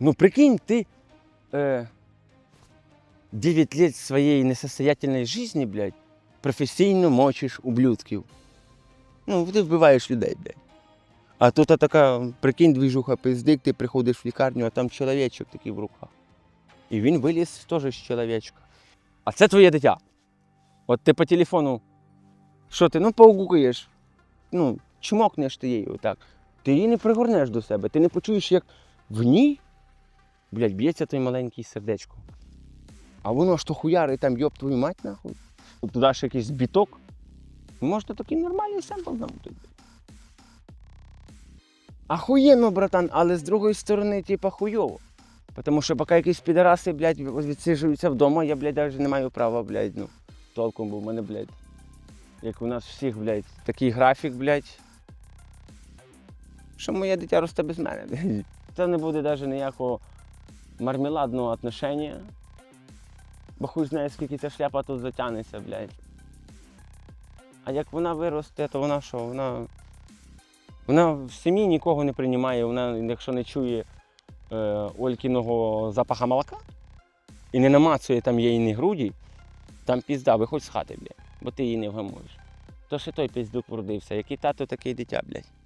Ну прикинь, ти е, 9 лет своєї несостоятельної житті, блядь, професійно мочиш ублюдків. Ну, ти вбиваєш людей, блядь. А тут така, прикинь, двіжуха пиздик, ти приходиш в лікарню, а там чоловічок такий в руках. І він виліз теж з чоловічка. А це твоє дитя. От ти по телефону, що ти, ну, погукаєш, ну, чмокнеш ти її отак. Ти її не пригорнеш до себе, ти не почуєш, як в ній, блядь, б'ється той маленький сердечко. А воно ж то хуяри там, йоб твою мать нахуй. Туди ж якийсь біток. Можна такий нормальний семпл замутити. Ахуєнно, братан, але з другої сторони, типа, хуйово. Тому що поки якісь підараси, блядь, відсиджуються вдома, я, блядь, навіть не маю права, блядь, ну, толком, бо в мене, блядь, як у нас всіх, блядь, такий графік, блядь. Що моє дитя росте без мене. блядь. Це не буде навіть ніякого мармеладного отношення. Бо хуй знає, скільки ця шляпа тут затягнеться, блядь. А як вона виросте, то вона що? Вона. Вона в сім'ї нікого не приймає, вона, якщо не чує е, Олькіного запаха молока і не намацує там її груді, там пізда, виходь з хати, блядь, бо ти її не вгамуєш. То ще той піздюк вродився, який тато, такий дитя, блядь.